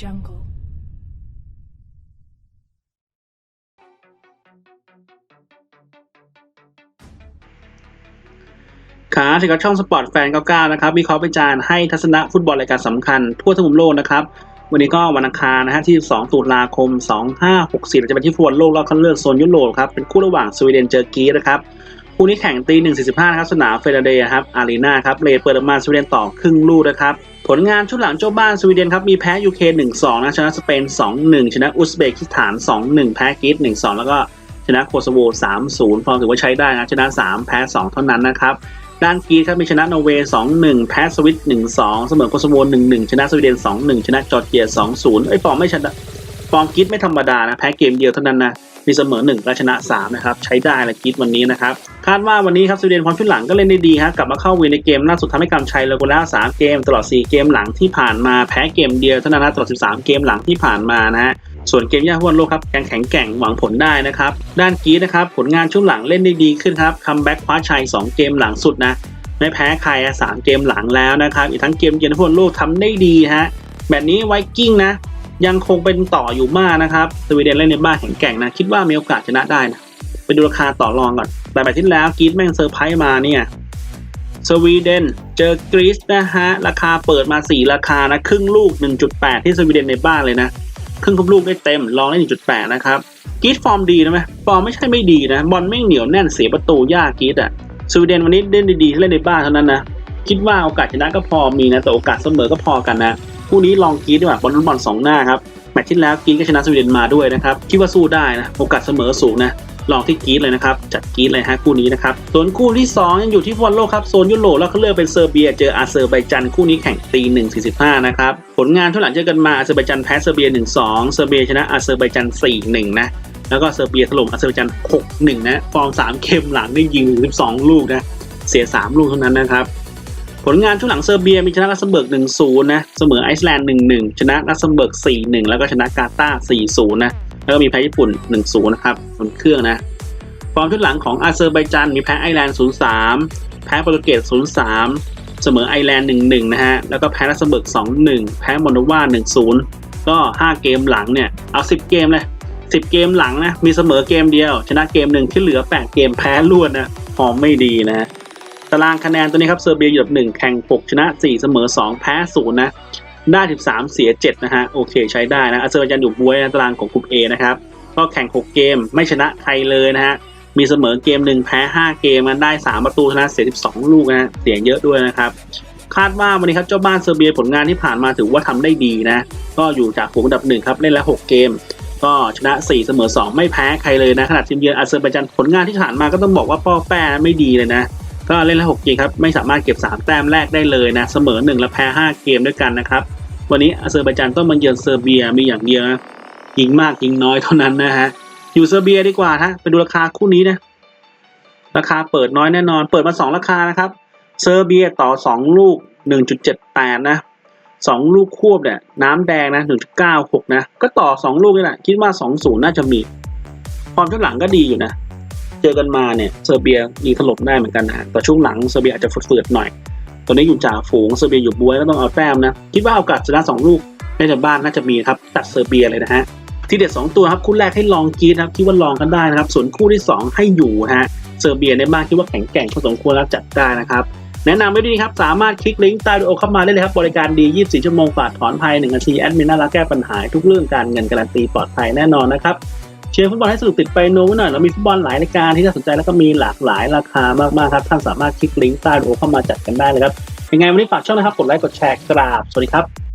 jungle. ครับถึงกับช่องสปอร์ตแฟน99นะครับวิเคราะห์วิจารณ์ให้ทัศนะฟุตบอลรายการสำคัญ ทั่วทั้งมุมโลกนะครับ วันนี้ก็วันอังคารนะฮะที่ 2 ตุลาคม 2564เราจะไปที่ฟุตบอลโลกรอบคัดเลือกโซนยุโรปครับเป็นคู่ระหว่างสวีเดนเจอกีนะครับ คู่นี้แข่งตี1.45นะครับสนามเฟเดเดย์ครับอารีนาครับเลเปิดออกมาสวีเดนต่อครึ่งลูกนะครับผลงานชุดหลังเจ้าบ้านสวีเดนครับมีแพ้ยูเค1-2นะชนะสเปน2-1ชนะอุซเบกิสถาน2-1แพ้กรีซ1-2แล้วก็ชนะโคโซโว3-0ฟอร์มถือว่าใช้ได้นะชนะ3แพ้2เท่านั้นนะครับด้านกรีครับมีชนะนอร์เวย์ 2-1 แพ้สวิต1-2เสมอโคโซโว1-1ชนะสวีเดน 2-1 ชนะจอร์เจีย 2-0 ไอ้ยฟอร์มไม่ชนะ ฟอร์มกรีซไม่ธรรมดานะแพ้เกมเดียวเท่านั้นนะมีเสมอ1และชนะ3นะครับใช้ได้เลยกรีซวันนี้นะครับคาดว่าวันนี้ครับสวีเดนพร้อมชุดหลังก็เล่นได้ดีฮะกลับมาเข้าวินในเกมล่าสุดทำให้กำชัยเลโกล่า3เกม ตลอด 4 เกมหลังที่ผ่านมาแพ้เกมเดียวเท่านั้นนะตลอด 13 เกมหลังที่ผ่านมานะฮะส่วนเกมย่าฟุตบอลโลกครับยังแข็งแกร่งหวังผลได้นะครับด้านกีนะครับผลงานช่วงหลังเล่นได้ดีขึ้นครับคัมแบ็กคว้าชัย 2 เกมหลังสุดนะไม่แพ้ใครสามเกมหลังแล้วนะครับอีกทั้งเกมเยือนฟุตบอลโลกทำได้ดีฮะแบบนี้ไวกิ้งนะ ยังคงเป็นต่ออยู่มากนะครับสวีเดนเล่นในบ้านแข็งแกร่งนะ คิดว่ามีโอกาสชนะได้นะไปดูราคาต่อรองก่อนแต่แบบที่แล้วกรีซแม่งเซอร์ไพรส์มาเนี่ยสวีเดนเจอกรีซนะฮะราคาเปิดมา 4 ราคานะครึ่งลูก 1.8 ที่สวีเดนในบ้านเลยนะ ครึ่งทุบลูกได้เต็มลองได้ 1.8 นะครับกรีซฟอร์มดีนะไหมฟอร์มไม่ใช่ไม่ดีนะ บอลไม่งเหนียวแน่นเสียประตูยากกรีซอะสวีเดนวันนี้เล่นดีๆเล่นในบ้านเท่านั้นนะคิดว่าโอกาสชนะก็พอมีนะแต่โอกาสเสมอก็พอกันนะ คู่นี้ลองกรีดดีกว่าบอลลุ้นบอลสองหน้าครับแมตช์ที่แล้วกรีดก็ชนะสวีเดนมาด้วยนะครับคิดว่าสู้ได้นะโอกาสเสมอสูงนะลองที่กรีดเลยนะครับ จัดกรีดเลยฮะคู่นี้นะครับ ส่วนคู่ที่ 2 ยังอยู่ที่ฟุตบอลโลกครับ โซนยุโรปแล้วเขาเลือกเป็นเซอร์เบีย เจออาเซอร์ไบจันคู่นี้แข่งตีหนึ่งสี่สิบห้านะครับผลงานเท่าหลังเจอกันมาอาเซอร์ไบจันแพ้เซอร์เบียหนึ่งสองเซอร์เบียชนะอาเซอร์ไบจันสี่หนึ่งนะแล้วก็เซอร์เบียถล่มอาเซอร์ไบจัน6-1นะฟอร์ม3เกมหลังได้ยิง12ลูกนะเสีย3ลูกเท่านั้นนะครับ ผลงานช่วงหลังเซอร์เบียมีชนะลักเซมเบิร์ก1-0นะเสมอไอซ์แลนด์1-1 ชนะลักเซมเบิร์ก4-1 แล้วก็ชนะกาตาร์4-0นะแล้วก็มีแพ้ญี่ปุ่น 1-0 นะครับบนเครื่องนะฟอร์มชุดหลังของอาเซอร์ไบจันมีแพ้ไอร์แลนด์ 0-3 แพ้โปรตุเกส 0-3 เสมอไอร์แลนด์ 1-1 นะฮะ แล้วก็แพ้ลักเซมเบิร์ก 2-1 แพ้มอนโดวา 1-0 ก็ 5 เกมหลังเนี่ย เอา 10 เกมเลย 10 เกมหลังนะ มีเสมอเกมเดียว ชนะเกมหนึ่งที่เหลือ 8 เกมแพ้รวดนะ ฟอร์มไม่ดีนะ ตารางคะแนนตัวนี้ครับเซอร์เบียอยู่อันดับหนึ่งแข่ง 6 ชนะ 4 เสมอ 2 แพ้0นะได้13 เสีย 7 นะฮะ โอเคใช้ได้นะอาเซอร์ไบจานอยู่บวยนะตารางของกลุ่ม A นะครับ ก็แข่ง 6 เกมไม่ชนะใครเลยนะฮะ มีเสมอเกมหนึ่งแพ้ 5 เกมมันได้ 3 ประตูชนะเสีย 12 ลูกนะเสียเยอะด้วยนะครับ คาดว่าวันนี้ครับเจ้าบ้านเซอร์เบียผลงานที่ผ่านมาถือว่าทำได้ดีนะ ก็อยู่จากฝูงอันดับหนึ่งครับเล่นแล้ว 6 เกม ก็ชนะ 4 เสมอ 2 ไม่แพ้ใครเลยนะขนาดทีมเยือนอาเซอร์ไบจันผลงานที่ผ่านมาก็ต้องบอกว่าป้อแป้ไม่ดีเลยนะ ก็เล่นแล้ว6เกมครับไม่สามารถเก็บ 3 แต้มแรกได้เลยนะเสมอ 1 และแพ้ 5 เกมด้วยกันนะครับ วันนี้อาเซอร์ไบจันต้องมาเยือนเซอร์เบียมีอย่างเดียวนะยิงมากยิงน้อยเท่านั้นนะฮะอยู่เซอร์เบียดีกว่าฮะไปดูราคาคู่นี้นะราคาเปิดน้อยแน่นอน เปิดมา 2 ราคานะครับเซอร์เบียต่อ 2 ลูก 1.78 นะ 2 ลูกควบเนี่ยน้ำแดงนะ1.96 นะ ก็ต่อ 2 ลูกนี่แหละคิดว่า 2-0 น่าจะมี ความช่วงหลังก็ดีอยู่นะ เจอกันมาเนี่ยเซอร์เบียมีถล่มได้เหมือนกันนะแต่ช่วงหลังเซอร์เบียอาจจะฝืดๆหน่อย ตอนนี้อยู่จ่าฝูงเซอร์เบียอยู่บวยก็ต้องเอาแต้มนะคิดว่าโอกาสชนะ2ลูกน่าจะบ้านน่าจะมีครับตัดเซอร์เบียเลยนะฮะที่เด็ด2ตัวครับคู่แรกให้ลองกีดครับคิดว่าลองกันได้นะครับ ส่วนคู่ที่ 2 ให้อยู่นะฮะเซอร์เบียในบ้านคิดว่าแข็งแกร่งพอสมควรแล้วจัดได้นะครับแนะนำไว้ดีครับ สามารถคลิกลิงก์ใต้วิดีโอเข้ามาได้เลยครับ บริการดี 24 ชั่วโมงฝากถอนภาย1นาที แอดมินน่ารักแก้ปัญหาทุกเรื่องการเงินการันตีปลอดภัยแน่นอนนะครับ เชียร์ฟุตบอลให้สนุกติดไปโน้มหน่อยเรามีฟุตบอลหลายรายการที่น่าสนใจแล้วก็มีหลากหลายราคามากๆครับท่านสามารถคลิกลิงก์ใต้วิดีโอเข้ามาจัดกันได้เลยครับยังไงวันนี้ฝากช่องนะครับกดไลค์กดแชร์กราบสวัสดีครับ